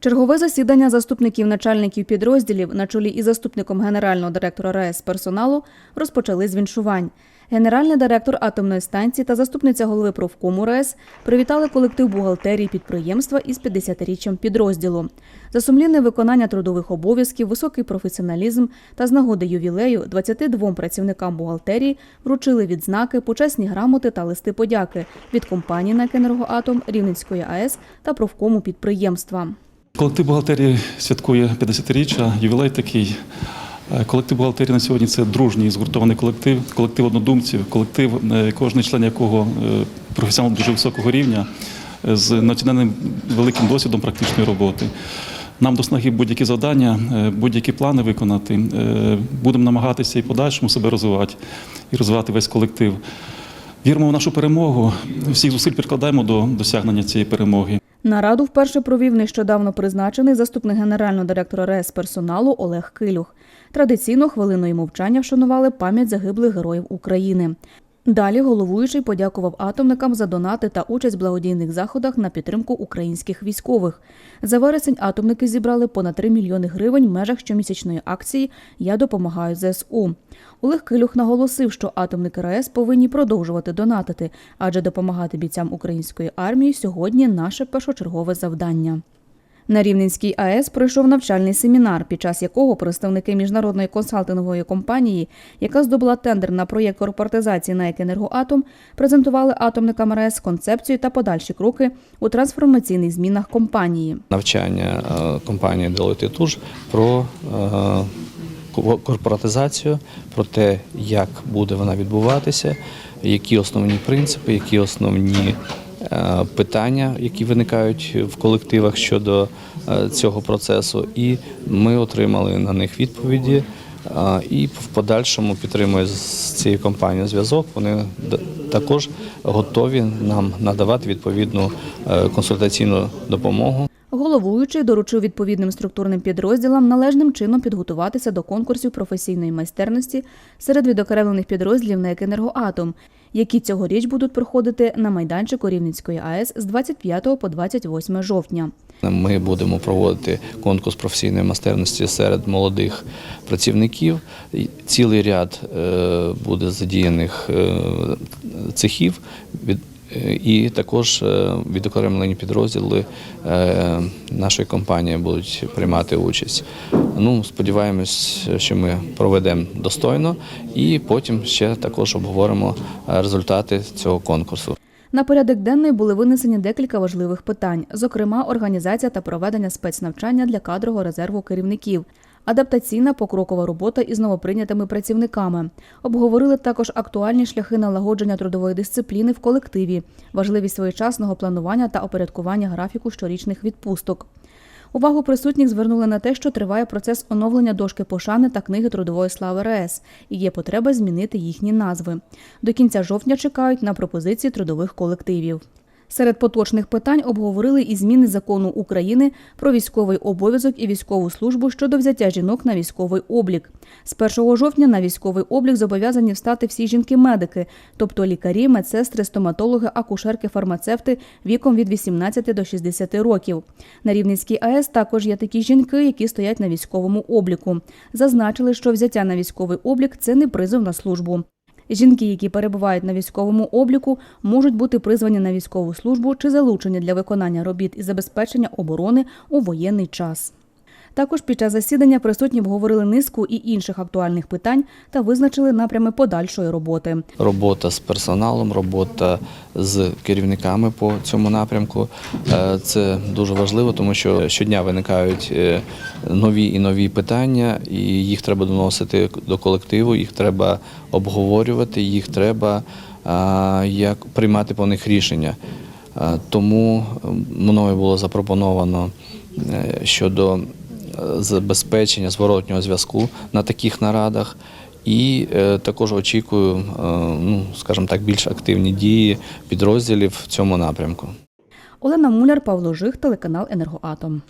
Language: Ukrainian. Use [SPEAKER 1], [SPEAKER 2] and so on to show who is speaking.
[SPEAKER 1] Чергове засідання заступників начальників підрозділів на чолі із заступником генерального директора РаЕС персоналу розпочали з віншувань. Генеральний директор атомної станції та заступниця голови профкому РаЕС привітали колектив бухгалтерії підприємства із 50-річчям підрозділу. За сумлінне виконання трудових обов'язків, високий професіоналізм та з нагоди ювілею 22 працівникам бухгалтерії вручили відзнаки, почесні грамоти та листи подяки від компанії «НЕК «Енергоатом», Рівненської АЕС та профкому підприємства.
[SPEAKER 2] Колектив бухгалтерії святкує 50-річчя, ювілей такий. Е, Колектив бухгалтерії на сьогодні це дружній згуртований колектив, колектив однодумців, колектив, е, кожен член якого е, професіонал дуже високого рівня з національним великим досвідом практичної роботи. Нам до снаги будь-які завдання, будь-які плани виконати. Будемо намагатися і подальшому себе розвивати і розвивати весь колектив. Віримо в нашу перемогу. Всіх зусиль прикладаємо до досягнення цієї перемоги.
[SPEAKER 1] Нараду вперше провів нещодавно призначений заступник генерального директора РЕС персоналу Олег Килюх. Традиційно хвилиною мовчання вшанували пам'ять загиблих героїв України. Далі головуючий подякував атомникам за донати та участь в благодійних заходах на підтримку українських військових. За вересень атомники зібрали понад 3 мільйони гривень в межах щомісячної акції Я допомагаю ЗСУ. Олег Килюх наголосив, що атомники РаЕС повинні продовжувати донатити, адже допомагати бійцям української армії сьогодні наше першочергове завдання. На Рівненській АЕС пройшов навчальний семінар, під час якого представники міжнародної консалтингової компанії, яка здобула тендер на проєкт корпоратизації НАЕК «Енергоатом», презентували атомникам РаЕС концепцію та подальші кроки у трансформаційних змінах компанії.
[SPEAKER 3] навчання е, компанії Deloitte Touche про е, корпоратизацію, про те, як буде вона відбуватися, які основні принципи, які основні питання, які виникають в колективах щодо е, цього процесу. І ми отримали на них відповіді. е, І в подальшому підтримує з цією компанією зв'язок. Вони також готові нам надавати відповідну е, консультаційну допомогу.
[SPEAKER 1] Головуючий доручив відповідним структурним підрозділам належним чином підготуватися до конкурсів професійної майстерності серед відокремлених підрозділів на «Енергоатом», які цьогоріч будуть проходити на майданчику Рівненської АЕС з 25 по 28 жовтня.
[SPEAKER 3] Ми будемо проводити конкурс професійної майстерності серед молодих працівників. Цілий ряд е, буде задіяних е, цехів. І також е, відокремлені підрозділи е, нашої компанії будуть приймати участь. Ну, сподіваємось, що ми проведемо достойно і потім ще також обговоримо е, результати цього конкурсу.
[SPEAKER 1] На порядок денний були винесені декілька важливих питань, зокрема, організація та проведення спецнавчання для кадрового резерву керівників, адаптаційна покрокова робота із новоприйнятими працівниками. Обговорили також актуальні шляхи налагодження трудової дисципліни в колективі, важливість своєчасного планування та опорядкування графіку щорічних відпусток. Увагу присутніх звернули на те, що триває процес оновлення дошки пошани та книги трудової слави РС, і є потреба змінити їхні назви. До кінця жовтня чекають на пропозиції трудових колективів. Серед поточних питань обговорили і зміни закону України про військовий обов'язок і військову службу щодо взяття жінок на військовий облік. З 1 жовтня на військовий облік зобов'язані встати всі жінки-медики, тобто лікарі, медсестри, стоматологи, акушерки, фармацевти віком від 18 до 60 років. На Рівненській АЕС також є такі жінки, які стоять на військовому обліку. Зазначили, що взяття на військовий облік це не призов на службу. Жінки, які перебувають на військовому обліку, можуть бути призвані на військову службу чи залучені для виконання робіт і забезпечення оборони у воєнний час. Також під час засідання присутні обговорили низку і інших актуальних питань та визначили напрями подальшої роботи.
[SPEAKER 3] робота з персоналом, робота з керівниками по цьому напрямку. Е, Це дуже важливо, тому що щодня виникають е, нові і нові питання, і їх треба доносити до колективу, їх треба обговорювати, їх треба як приймати по них рішення. Е, Тому мною було запропоновано е, щодо е, забезпечення зворотнього зв'язку на таких нарадах. І е, також очікую, е, ну скажімо так, більш активні дії підрозділів в цьому напрямку.
[SPEAKER 1] Олена Муляр, Павло Жих, телеканал Енергоатом.